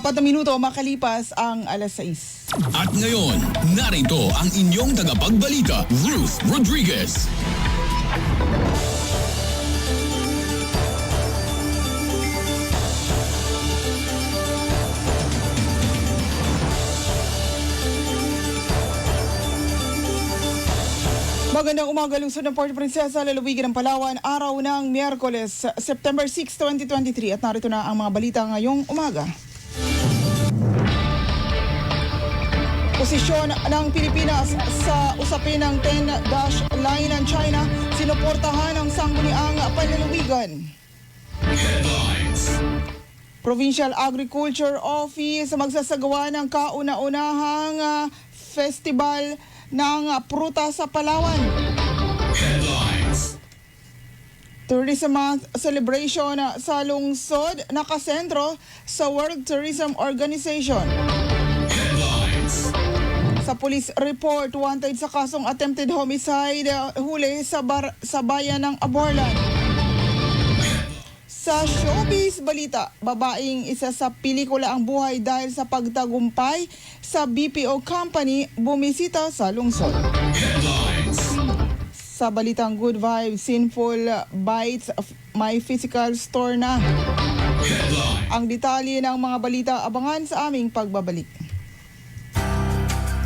Apat na minuto makalipas ang alas 6. At ngayon, narito ang inyong tagapagbalita, Ruth Rodriguez. Magandang umaga lungsod ng Port Princesa, lalawigan ng Palawan, araw ng Miyerkules, September 6, 2023. At narito na ang mga balita ngayong umaga. Posisyon ng Pilipinas sa usapin ng 10-dash line ng China, sinuportahan ang sangguniang panlalawigan. Provincial Agriculture Office magsasagawa ng kauna-unahang ah, festival ng ah, pruta sa Palawan. Tourism Month celebration ah, sa lungsod nakasentro sa World Tourism Organization. Sa police report, wanted sa kasong attempted homicide ah, huli sa, bar- sa bayan ng Aborlan. Sa showbiz balita, babaeng isa sa pelikula ang buhay dahil sa pagtagumpay sa BPO company bumisita sa lungsod. Sa balitang Good Vibes, Sinful Bites, of My Physical Store na. Ang detalye ng mga balita abangan sa aming pagbabalik.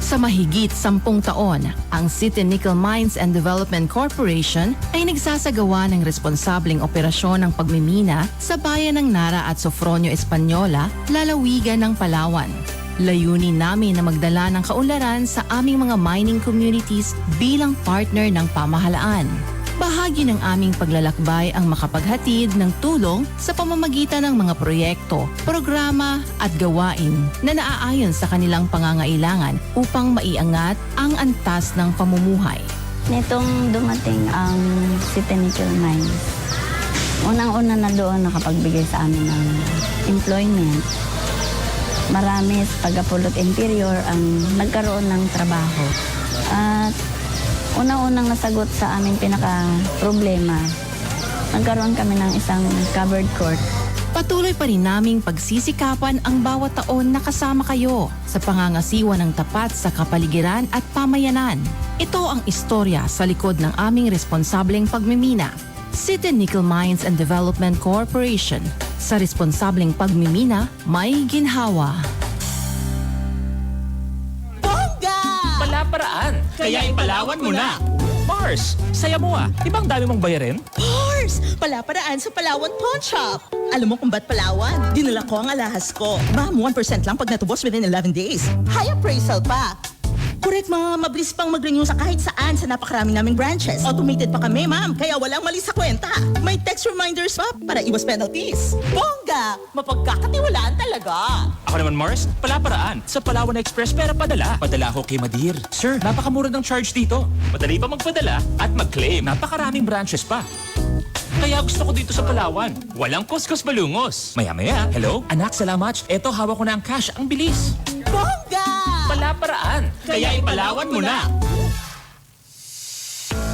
Sa mahigit sampung taon, ang City Nickel Mines and Development Corporation ay nagsasagawa ng responsableng operasyon ng pagmimina sa bayan ng Nara at Sofronio Española, lalawigan ng Palawan. Layunin namin na magdala ng kaunlaran sa aming mga mining communities bilang partner ng pamahalaan. Bahagi ng aming paglalakbay ang makapaghatid ng tulong sa pamamagitan ng mga proyekto, programa at gawain na naaayon sa kanilang pangangailangan upang maiangat ang antas ng pamumuhay. Nitong dumating ang City Nickel Mines, unang-una na doon nakapagbigay sa amin ng employment. Marami sa Pagapulot Interior ang nagkaroon ng trabaho. At unang-unang nasagot sa aming pinaka-problema, nagkaroon kami ng isang covered court Patuloy pa rin naming pagsisikapan ang bawat taon na kasama kayo sa pangangasiwa ng tapat sa kapaligiran at pamayanan. Ito ang istorya sa likod ng aming responsableng pagmimina. City Nickel Mines and Development Corporation. Sa responsableng pagmimina, may ginhawa. Kaya ipalawan mo na. Mars, saya mo ah. Ibang dami mong bayarin? Mars! Palaparaan sa Palawan Pawn Shop. Alam mo kung ba't Palawan? Dinala ko ang alahas ko. Ma'am, 1% lang pag natubos within 11 days. High appraisal pa. Correct, ma'am. Mabilis pang mag-renew sa kahit saan sa napakarami naming branches. Automated pa kami, ma'am. Kaya walang mali sa kwenta. May text reminders pa para iwas penalties. Bongga! Mapagkakatiwalaan talaga. Ako naman Mars, palaparaan. Sa Palawan Express pera padala. Padala ho kay Madir. Sir, napakamura ng charge dito. Madali pa magpadala at mag-claim. Napakaraming branches pa. Kaya gusto ko dito sa Palawan. Walang kuskus balungos. Maya-maya, hello? Anak, salamat. Eto, hawak ko na ang cash. Ang bilis. Bongga! Palaparaan. Kaya ipalawan mo na.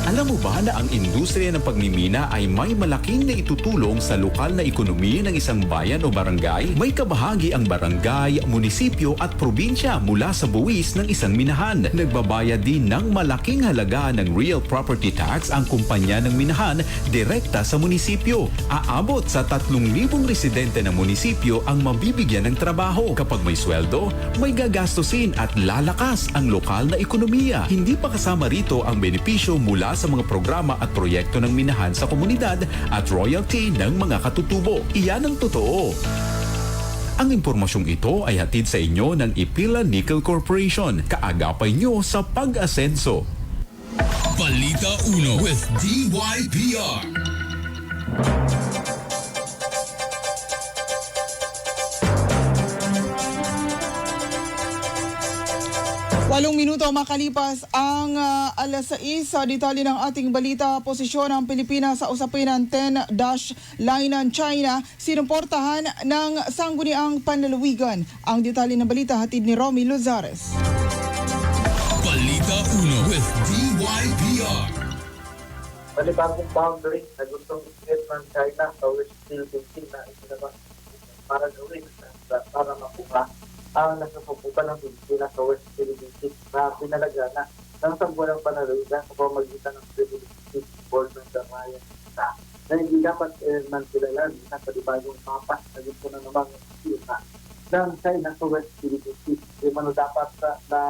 Alam mo ba na ang industriya ng pagmimina ay may malaking na itutulong sa lokal na ekonomiya ng isang bayan o barangay? May kabahagi ang barangay, munisipyo at probinsya mula sa buwis ng isang minahan. Nagbabayad din ng malaking halaga ng real property tax ang kumpanya ng minahan direkta sa munisipyo. Aabot sa 3,000 residente ng munisipyo ang mabibigyan ng trabaho. Kapag may sweldo, may gagastusin at lalakas ang lokal na ekonomiya. Hindi pa kasama rito ang benepisyo mula sa mga programa at proyekto ng minahan sa komunidad at royalty ng mga katutubo. Iyan ang totoo. Ang impormasyong ito ay hatid sa inyo ng Ipila Nickel Corporation. Kaagapay nyo sa pag-asenso. Balita 1 with DYPR. Walong minuto makalipas ang ah, alas 6 sa detalye ng ating balita. Posisyon ng Pilipinas sa usapin ng 10-dash line ng China, sinuportahan ng sangguniang panlalawigan. Ang detalye ng balita hatid ni Romy Luzares. Balita 1 with DYPR. panibagong boundary na gustong i ng China sa West Philippine na isinabas para gawin para makuha ang nasusubukan ng Pilipinas sa West Philippine Sea na pinalaga na ng sambulang panalawigan sa pamamagitan ng Philippine Sea Board ng Damayan sa na hindi dapat eh, man kilala sa libagong mapa na gusto na namang sila ng China sa West Philippine Sea. Di man dapat na, na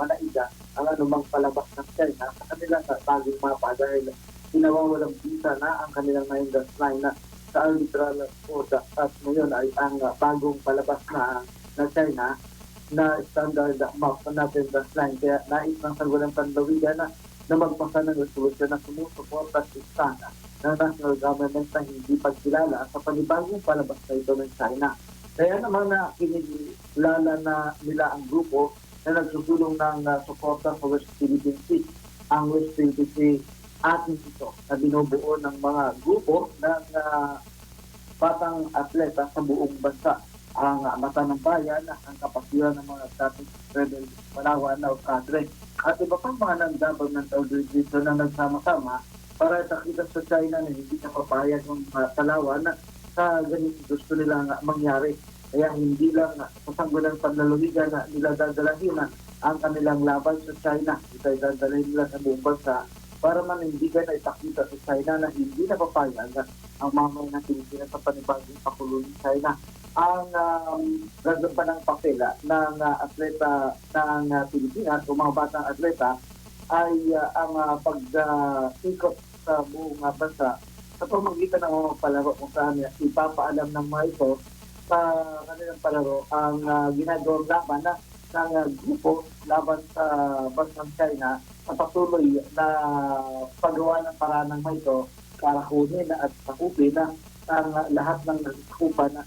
manaiga ang anumang palabas ng China sa kanilang bagong mapa dahil pinawawalang visa na ang kanilang nine dash line na sa arbitral quota at ngayon ay ang bagong palabas na na China na standard map na 10 dash line kaya nais ng Sangguniang Panlawigan na na magpasa ng resolusyon na sumusuporta sa sana ng national government na hindi pagkilala sa panibagong palabas na ito ng China. Kaya naman na kinilala na nila ang grupo na nagsusulong ng uh, suporta sa West Philippine Sea. Ang West Philippine Sea atin ito na binubuo ng mga grupo ng uh, patang atleta sa buong bansa. Ang mata ng bayan, ang kapatiran ng mga dating rebel Palawan o kadre at iba pang mga non-government organization na nagsama-sama para ipakita sa China na hindi na papayag ng uh, Palawan na sa ganito gusto nila nga mangyari. Kaya hindi lang sa sanggulang panlalawigan na nila dadalahin na ang kanilang laban sa China. Ito ay dadalhin nila sa buong bansa para manindigan na ipakita sa China na hindi na papayag ang mga ng Pilipinas sa panibagong pakulo ng China. Ang um, gagawin pa ng papela ng uh, atleta ng uh, Pilipinas o mga batang atleta ay uh, ang uh, pag-ikot sa buong uh, bansa sa pamagitan ng mga palaro kung saan uh, ipapaalam ng mga ito sa kanilang palaro ang uh, ginagawang laban na ng uh, grupo laban sa bansang China na patuloy na paggawa ng paraan ng ito para kunin at sakupin na ang uh, lahat ng nagkupa na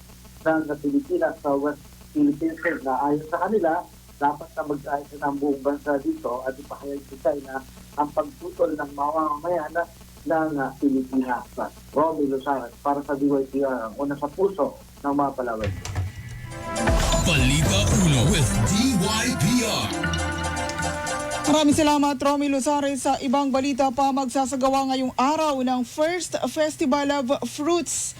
ng Pilipinas sa West Philippine Sea na ayon sa kanila dapat na mag-ayos na ang buong bansa dito at ipahayag sa China ang pagputol ng mamamayan ng uh, Pilipinas. Romy Lozano para sa DYPR ang una sa puso ng mga Palawan. Balita Uno with DYPR. Maraming salamat, Romy Luzares. Sa ibang balita pa, magsasagawa ngayong araw ng First Festival of Fruits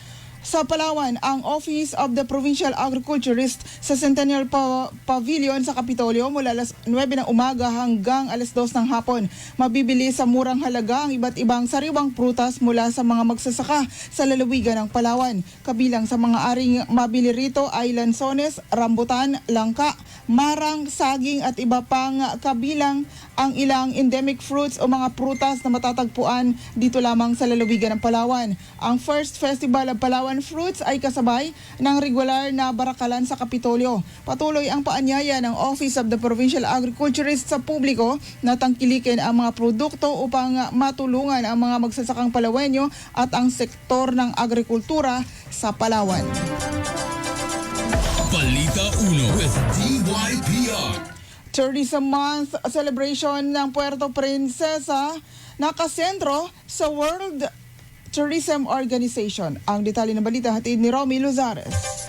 sa Palawan, ang Office of the Provincial Agriculturist sa Centennial Pa- Pavilion sa Kapitolyo mula alas 9 ng umaga hanggang alas 2 ng hapon. Mabibili sa murang halaga ang iba't ibang sariwang prutas mula sa mga magsasaka sa lalawigan ng Palawan. Kabilang sa mga aring mabili rito ay lansones, rambutan, langka, marang, saging at iba pang kabilang ang ilang endemic fruits o mga prutas na matatagpuan dito lamang sa lalawigan ng Palawan. Ang First Festival of Palawan Fruits ay kasabay ng regular na barakalan sa Kapitolyo. Patuloy ang paanyaya ng Office of the Provincial Agriculturist sa publiko na tangkilikin ang mga produkto upang matulungan ang mga magsasakang Palawenyo at ang sektor ng agrikultura sa Palawan. Balita Uno with DYPR. Tourism Month celebration ng Puerto Princesa nakasentro sa World Tourism Organization. Ang detalye ng balita hatid ni Romy Luzares.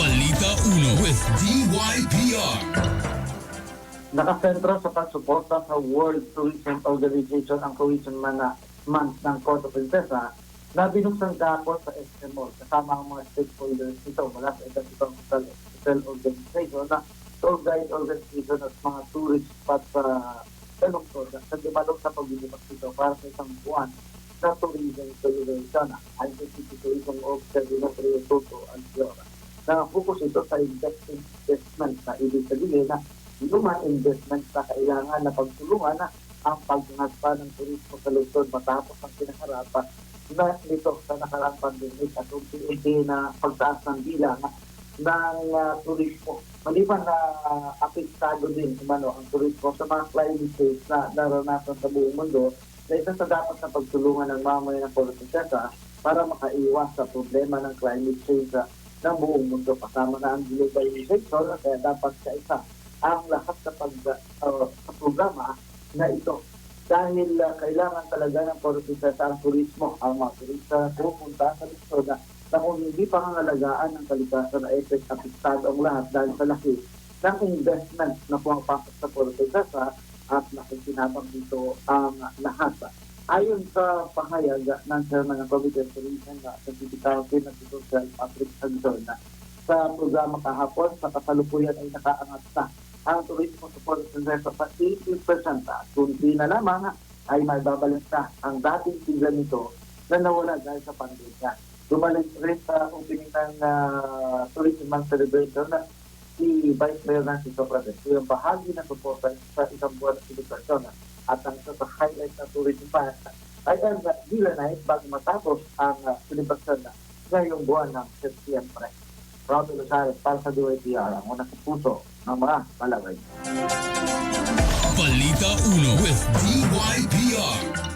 Balita Uno with DYPR. Nakasentro sa pagsuporta sa World Tourism Organization ang Tourism Mana- Month ng Puerto Princesa na binuksan kahapon sa SMO kasama ang mga stakeholders nito mula sa iba't ibang hotel organization na tour guide organization at mga tourist spot sa at sa dimalog sa paglilipas dito para sa isang buwan na tourism sa City Tourism Officer Dimitri Toto Alciora na focus ito sa investment, na ibig sabihin na lumang investment na kailangan na pagtulungan na ang paghangat pa ng turismo sa lungsod matapos ang pinakarapan na nito sa nakaraang pandemic at unti-unti na pagtaas ng bilang ng uh, turismo. Maliban na uh, apektado din umano ang turismo sa mga climate change na naranasan sa buong mundo na isa sa dapat na pagtulungan ng mamayan ng Politisesa para makaiwas sa problema ng climate change sa ng buong mundo. Kasama na ang globalization kaya dapat sa isa ang lahat sa pag uh, sa programa na ito. Dahil uh, kailangan talaga ng Politisesa ang turismo. Ang mga turista na pupunta sa lungsod na kung hindi pangangalagaan ng kalikasan effect apektado ang lahat dahil sa laki ng investment na pumapasok sa Politisesa at nakikinabang dito ang lahat Ayon sa pahayag ng chairman ng Committee on Tourism na sa na si Dr. Patrick na sa programa kahapon sa kasalukuyan ay nakaangat na ang turismo support center sa 80% na. Kundi na lamang ay may babalik na ang dating tiglan nito na nawala dahil sa pandemya. Dumalik rin sa opening ng uh, Tourism Month celebration na si Vice Mayor Nancy Soprates. Yung bahagi ng suporta sa isang buwan na celebration at ang isa sa highlight ng tourism fund ay ang uh, Night bago matapos ang uh, celebration na ngayong buwan ng September. Robbie Rosario para sa DYTR, ang unang puso ng mga palagay. Balita 1 with DYPR.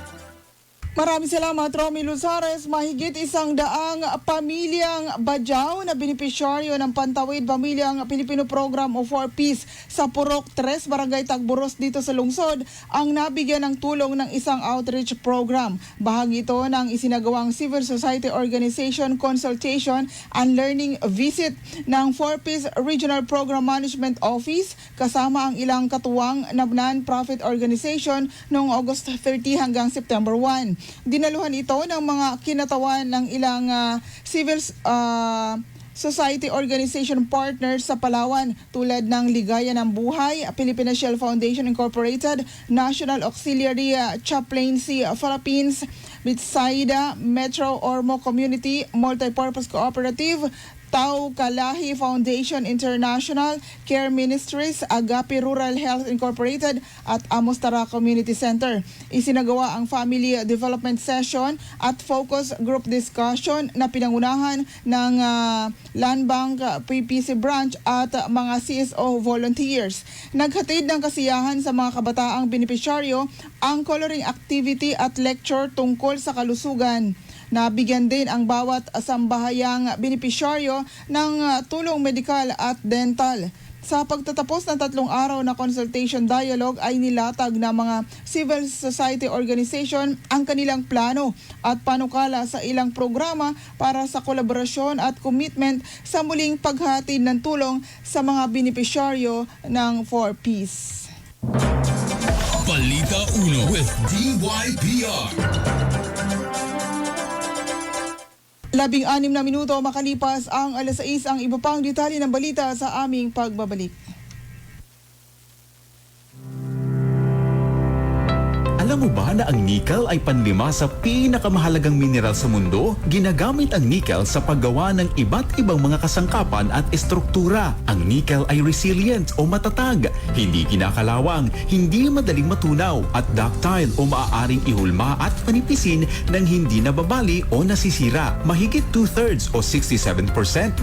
Maraming salamat, Romy Luzares. Mahigit isang daang pamilyang Bajaw na benepisyaryo ng Pantawid Pamilyang Pilipino Program o 4Ps sa Purok 3, Barangay Tagburos dito sa lungsod ang nabigyan ng tulong ng isang outreach program. Bahagi ito ng isinagawang Civil Society Organization Consultation and Learning Visit ng 4Ps Regional Program Management Office kasama ang ilang katuwang na non-profit organization noong August 30 hanggang September 1. Dinaluhan ito ng mga kinatawan ng ilang ah, civil ah, society organization partners sa Palawan tulad ng Ligaya ng Buhay, Philippine Shell Foundation Incorporated, National Auxiliary ah, Chaplaincy Philippines, Bitsaida, Metro Ormo Community Multipurpose Cooperative, Tau Kalahi Foundation International, Care Ministries, Agape Rural Health Incorporated at Amostara Community Center. Isinagawa ang Family Development Session at Focus Group Discussion na pinangunahan ng ah, Land Bank ah, PPC Branch at mga CSO volunteers. Naghatid ng kasiyahan sa mga kabataang benepisyaryo ang coloring activity at lecture tungkol sa kalusugan. Nabigyan din ang bawat sambahayang benepisyaryo ng uh, tulong medikal at dental. Sa pagtatapos ng tatlong araw na consultation dialogue ay nilatag ng mga civil society organization ang kanilang plano at panukala sa ilang programa para sa kolaborasyon at commitment sa muling paghatid ng tulong sa mga benepisyaryo ng 4Ps. Balita 1 with DYPR. Labing anim na minuto makalipas ang alas 6 ang iba pang detalye ng balita sa aming pagbabalik. Alam mo ba na ang nickel ay panlima sa pinakamahalagang mineral sa mundo? Ginagamit ang nickel sa paggawa ng iba't ibang mga kasangkapan at estruktura. Ang nickel ay resilient o matatag, hindi kinakalawang, hindi madaling matunaw at ductile o maaaring ihulma at panipisin ng hindi nababali o nasisira. Mahigit two-thirds o 67%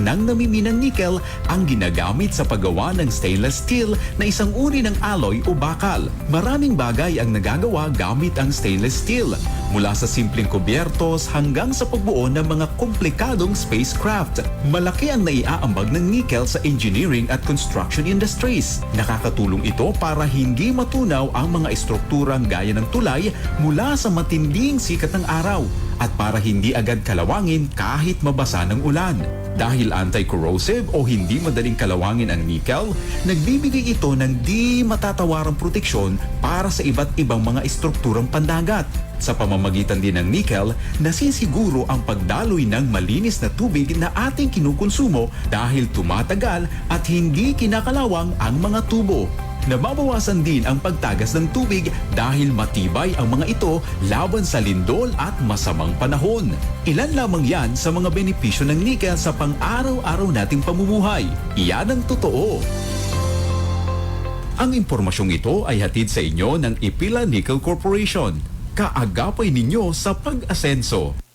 ng namiminang nickel ang ginagamit sa paggawa ng stainless steel na isang uri ng alloy o bakal. Maraming bagay ang nagagawa gamit ang stainless steel, mula sa simpleng kubyertos hanggang sa pagbuo ng mga komplikadong spacecraft. Malaki ang naiaambag ng nickel sa engineering at construction industries. Nakakatulong ito para hindi matunaw ang mga estrukturang gaya ng tulay mula sa matinding sikat ng araw at para hindi agad kalawangin kahit mabasa ng ulan. Dahil anti-corrosive o hindi madaling kalawangin ang nickel, nagbibigay ito ng di matatawarang proteksyon para sa iba't ibang mga estrukturang pandagat. Sa pamamagitan din ng nickel, nasisiguro ang pagdaloy ng malinis na tubig na ating kinukonsumo dahil tumatagal at hindi kinakalawang ang mga tubo. Nababawasan din ang pagtagas ng tubig dahil matibay ang mga ito laban sa lindol at masamang panahon. Ilan lamang yan sa mga benepisyo ng nickel sa pang-araw-araw nating pamumuhay. Iyan ang totoo. Ang impormasyong ito ay hatid sa inyo ng Ipila Nickel Corporation. Kaagapay ninyo sa pag-asenso.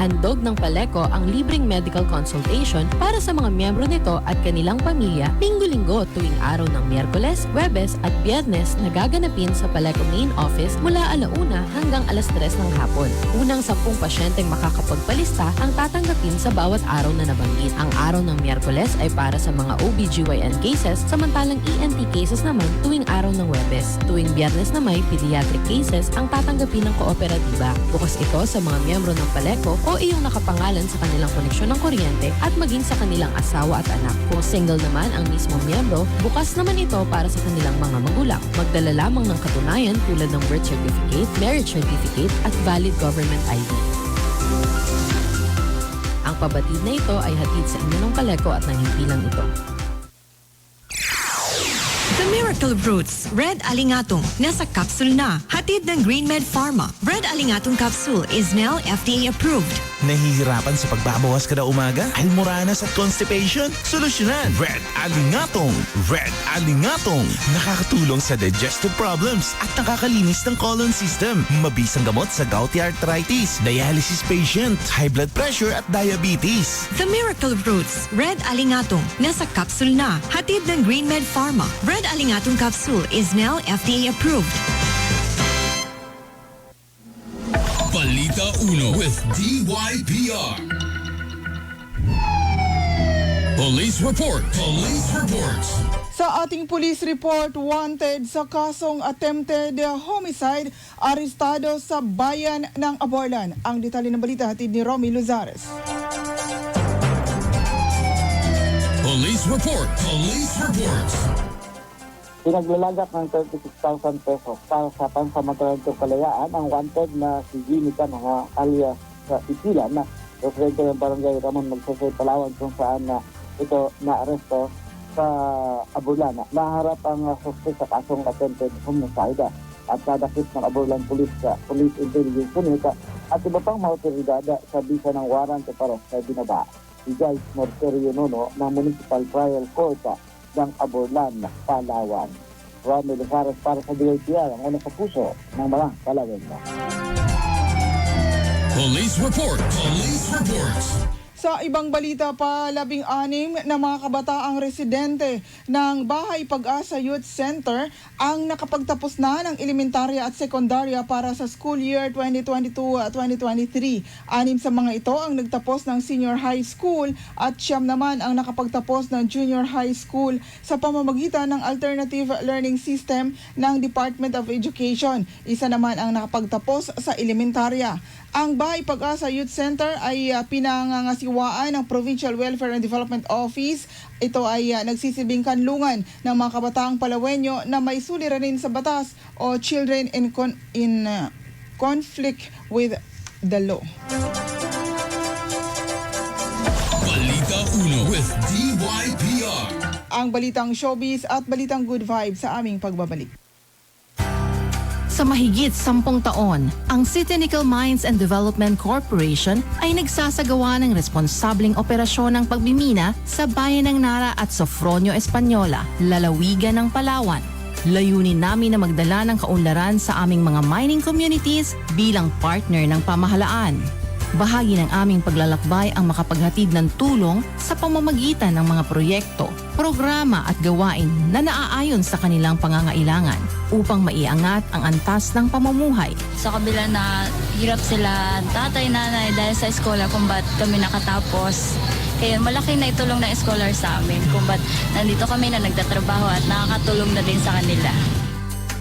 Handog ng Paleco ang libreng medical consultation para sa mga miyembro nito at kanilang pamilya linggo-linggo tuwing araw ng Miyerkules, Webes at Biyernes na gaganapin sa Paleco Main Office mula alauna hanggang alas 3 ng hapon. Unang 10 pasyenteng makakapagpalista ang tatanggapin sa bawat araw na nabanggit. Ang araw ng Miyerkules ay para sa mga OBGYN cases samantalang ENT cases naman tuwing araw ng Webes. Tuwing Biyernes na may pediatric cases ang tatanggapin ng kooperatiba. Bukas ito sa mga miyembro ng Paleko o iyong nakapangalan sa kanilang koneksyon ng kuryente at maging sa kanilang asawa at anak. Kung single naman ang mismong miyembro, bukas naman ito para sa kanilang mga magulang. Magdala lamang ng katunayan tulad ng birth certificate, marriage certificate at valid government ID. Ang pabatid na ito ay hatid sa inyo ng Paleko at ng himpilang ito. Miracle Roots Red Alingatong nasa capsule na. Hatid ng GreenMed Pharma. Red Alingatong capsule is now FDA approved. Nahihirapan sa pagbabawas kada umaga? Almoranas at constipation? Solusyonan! Red Alingatong! Red Alingatong! Nakakatulong sa digestive problems at nakakalinis ng colon system. Mabisang gamot sa gouty arthritis, dialysis patient, high blood pressure at diabetes. The Miracle Roots Red Alingatong nasa capsule na. Hatid ng GreenMed Pharma. Red Alingatong capsule is now FDA approved. Balita Uno with DYPR. Police report. Police report. Sa ating police report, wanted sa kasong attempted homicide, arestado sa bayan ng Aborlan. Ang detalye ng balita hatid ni Romy Luzares. Police report. Police report. Pinaglalagak ng 36,000 pesos para sa pansamantalang kalayaan ang wanted na si Jimmy Canha alias sa Ipilan na residente ng barangay Ramon Magsasay, Palawan kung saan na ito na-aresto sa Abulana. Naharap ang uh, suspect sa kasong attempted homicide ah, at nadakip ng Abulan Police sa Police Intelligence Unit ah, at iba pang mga ah, sa bisa ng warrant para sa binaba si Giles Morterio Nono ng Municipal Trial Court ah, ng Aburlan, Palawan. Ronnie Lizares para sa DITR, ang una sa puso ng mga Palawan. Police report. Police report. Sa ibang balita pa, labing anim na mga kabataang residente ng Bahay Pag-asa Youth Center ang nakapagtapos na ng elementarya at sekundarya para sa school year 2022-2023. Anim sa mga ito ang nagtapos ng senior high school at siyam naman ang nakapagtapos ng junior high school sa pamamagitan ng alternative learning system ng Department of Education. Isa naman ang nakapagtapos sa elementarya. Ang Bahay Pag-asa Youth Center ay uh, pinangangasiwaan ng Provincial Welfare and Development Office. Ito ay uh, nagsisilbing kanlungan ng mga kabataang Palawenyo na may suliranin sa batas o children in, con- in uh, conflict with the law. Balita Uno with DYPR. Ang balitang showbiz at balitang good vibes sa aming pagbabalik. Sa mahigit sampung taon, ang City Nickel Mines and Development Corporation ay nagsasagawa ng responsableng operasyon ng pagmimina sa bayan ng Nara at Sofronio Española, lalawigan ng Palawan. Layunin namin na magdala ng kaunlaran sa aming mga mining communities bilang partner ng pamahalaan. Bahagi ng aming paglalakbay ang makapaghatid ng tulong sa pamamagitan ng mga proyekto, programa at gawain na naaayon sa kanilang pangangailangan upang maiangat ang antas ng pamumuhay. sa kabila na hirap sila tatay, nanay dahil sa eskola kung ba't kami nakatapos. Kaya malaki na itulong ng scholar sa amin kung ba't nandito kami na nagtatrabaho at nakakatulong na din sa kanila.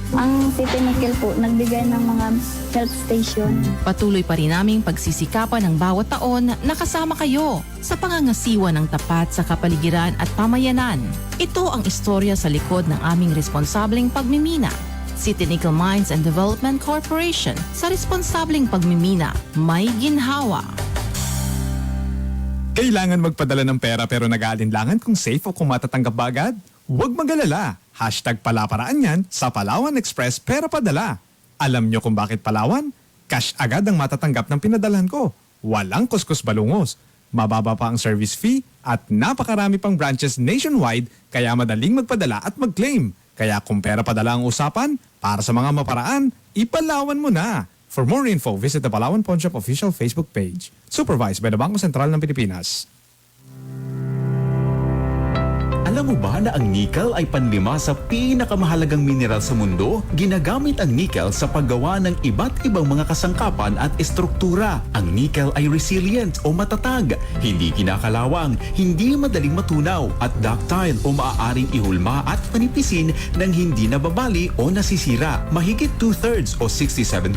Ang City Nickel po, nagbigay ng mga health station. Patuloy pa rin naming pagsisikapan ng bawat taon na kasama kayo sa pangangasiwa ng tapat sa kapaligiran at pamayanan. Ito ang istorya sa likod ng aming responsableng pagmimina. City Nickel Mines and Development Corporation sa responsableng pagmimina may ginhawa. Kailangan magpadala ng pera pero nag-aalinlangan kung safe o kung matatanggap ba agad? Huwag magalala. Hashtag palaparaan yan sa Palawan Express Pera Padala. Alam nyo kung bakit Palawan? Cash agad ang matatanggap ng pinadalhan ko. Walang kuskus balungos. Mababa pa ang service fee at napakarami pang branches nationwide kaya madaling magpadala at mag-claim. Kaya kung pera padala ang usapan, para sa mga maparaan, ipalawan mo na. For more info, visit the Palawan Pawn Shop official Facebook page. Supervised by the Bangko Sentral ng Pilipinas. Alam mo ba na ang nickel ay panlima sa pinakamahalagang mineral sa mundo? Ginagamit ang nickel sa paggawa ng iba't ibang mga kasangkapan at estruktura. Ang nickel ay resilient o matatag, hindi kinakalawang, hindi madaling matunaw at ductile o maaaring ihulma at panipisin ng hindi nababali o nasisira. Mahigit two-thirds o 67%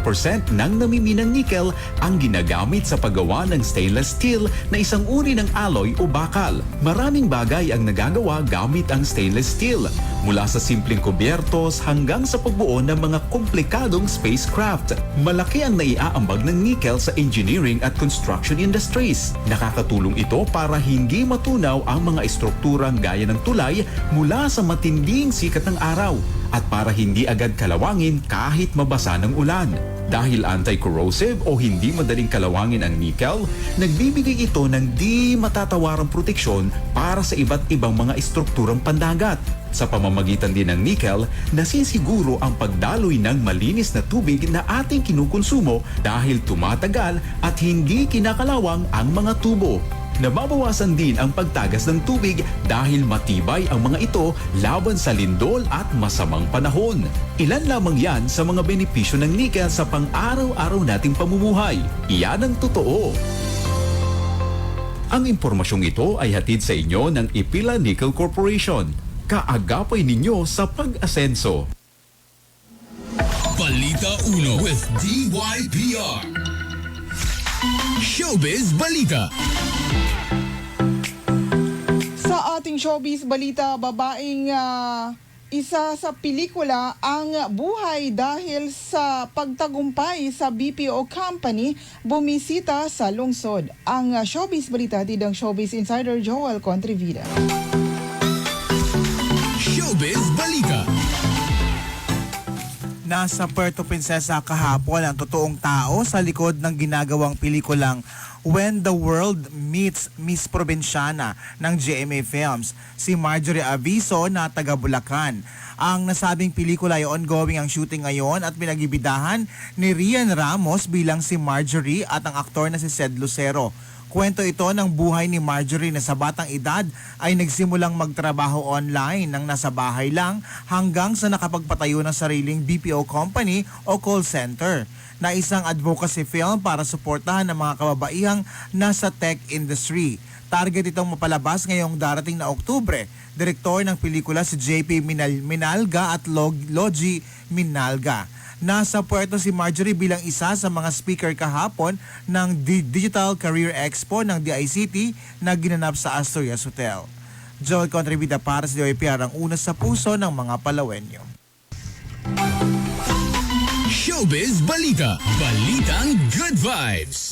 ng namiminang nickel ang ginagamit sa paggawa ng stainless steel na isang uri ng alloy o bakal. Maraming bagay ang nagagawa gamit ang stainless steel, mula sa simpleng kubyertos hanggang sa pagbuo ng mga komplikadong spacecraft. Malaki ang naiaambag ng nickel sa engineering at construction industries. Nakakatulong ito para hindi matunaw ang mga estrukturang gaya ng tulay mula sa matinding sikat ng araw at para hindi agad kalawangin kahit mabasa ng ulan. Dahil anti-corrosive o hindi madaling kalawangin ang nickel, nagbibigay ito ng di matatawarang proteksyon para sa iba't ibang mga estrukturang pandagat. Sa pamamagitan din ng nickel, nasisiguro ang pagdaloy ng malinis na tubig na ating kinukonsumo dahil tumatagal at hindi kinakalawang ang mga tubo. Nababawasan din ang pagtagas ng tubig dahil matibay ang mga ito laban sa lindol at masamang panahon. Ilan lamang yan sa mga benepisyo ng nickel sa pang-araw-araw nating pamumuhay. Iyan ang totoo. Ang impormasyong ito ay hatid sa inyo ng Ipila Nickel Corporation. Kaagapay ninyo sa pag-asenso. Balita Uno with DYPR. Showbiz Balita. Sa ating showbiz balita, babaeng ah, isa sa pelikula ang buhay dahil sa pagtagumpay sa BPO company bumisita sa lungsod. Ang ah, showbiz balita tidang showbiz insider Joel Contrivida. Showbiz. Nasa Puerto Princesa kahapon ang totoong tao sa likod ng ginagawang pelikulang When the World Meets Miss Provinciana ng GMA Films, si Marjorie Aviso na taga Bulacan. Ang nasabing pelikula ay ongoing ang shooting ngayon at pinagibidahan ni Rian Ramos bilang si Marjorie at ang aktor na si Sed Lucero. Kwento ito ng buhay ni Marjorie na sa batang edad ay nagsimulang magtrabaho online nang nasa bahay lang hanggang sa nakapagpatayo ng sariling BPO company o call center na isang advocacy film para suportahan ang mga kababaihang nasa tech industry. Target itong mapalabas ngayong darating na Oktubre. Direktor ng pelikula si JP Minal- Minalga at Log- Logi Minalga. Nasa puerto si Marjorie bilang isa sa mga speaker kahapon ng Di- Digital Career Expo ng DICT na ginanap sa Asturias Hotel. Joel Contribida para sa DOIPR ang una sa puso ng mga Palawenyo. Showbiz Balita. Balitang Good Vibes.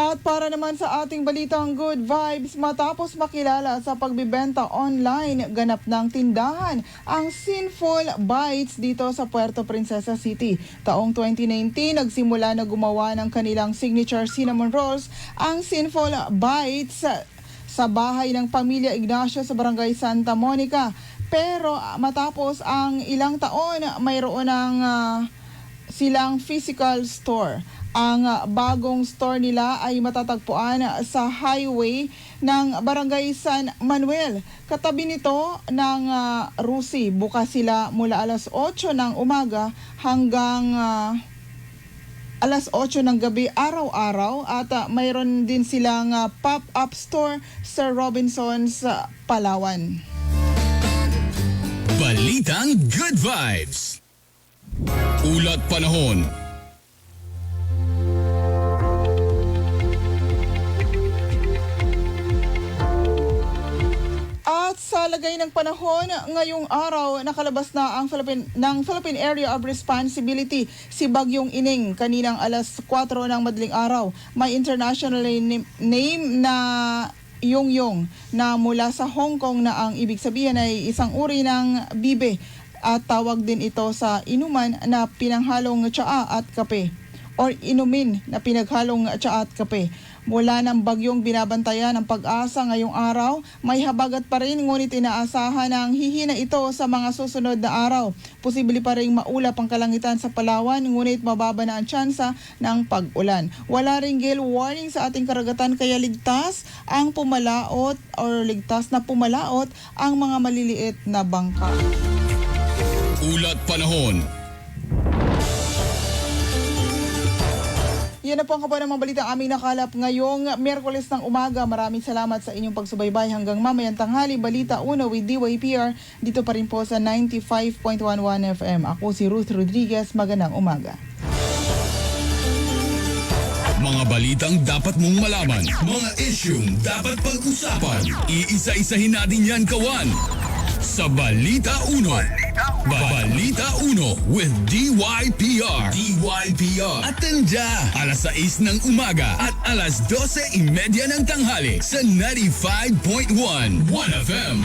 At para naman sa ating balitang good vibes, matapos makilala sa pagbibenta online, ganap ng tindahan ang Sinful Bites dito sa Puerto Princesa City. Taong 2019, nagsimula na gumawa ng kanilang signature cinnamon rolls ang Sinful Bites sa, bahay ng pamilya Ignacio sa Barangay Santa Monica. Pero ah, matapos ang ilang taon, mayroon ng ah, silang physical store. Ang bagong store nila ay matatagpuan sa highway ng Barangay San Manuel. Katabi nito ng uh, Rusi. Bukas sila mula alas 8 ng umaga hanggang uh, alas 8 ng gabi araw-araw at uh, mayroon din silang uh, pop-up store sa Robinsons uh, Palawan. Balitang Good Vibes. Ulat panahon. At sa lagay ng panahon, ngayong araw nakalabas na ang Philippine, ng Philippine Area of Responsibility si Bagyong Ining kaninang alas 4 ng madaling araw. May international name, na Yung Yung na mula sa Hong Kong na ang ibig sabihin ay isang uri ng bibe at tawag din ito sa inuman na pinanghalong tsaa at kape or inumin na pinaghalong tsaa at kape. Mula ng bagyong binabantayan ng pag-asa ngayong araw, may habagat pa rin ngunit inaasahan ang hihina ito sa mga susunod na araw. Posible pa rin maulap ang kalangitan sa Palawan ngunit mababa na ang tsansa ng pag-ulan. Wala ring gale warning sa ating karagatan kaya ligtas ang pumalaot or ligtas na pumalaot ang mga maliliit na bangka. Ulat panahon. Yan na po ang kabuuan ng mga balita aming nakalap ngayong Merkules ng umaga. Maraming salamat sa inyong pagsubaybay hanggang mamayang tanghali. Balita Uno with DYPR dito pa rin po sa 95.11 FM. Ako si Ruth Rodriguez. Magandang umaga. Mga balitang dapat mong malaman. Mga isyung dapat pag-usapan. Iisa-isahin natin yan kawan. Sa Balita Uno. Balita Uno with DYPR. DYPR. Atenda. Alas 6 ng umaga at alas 12.30 ng tanghali sa 95.1 1FM.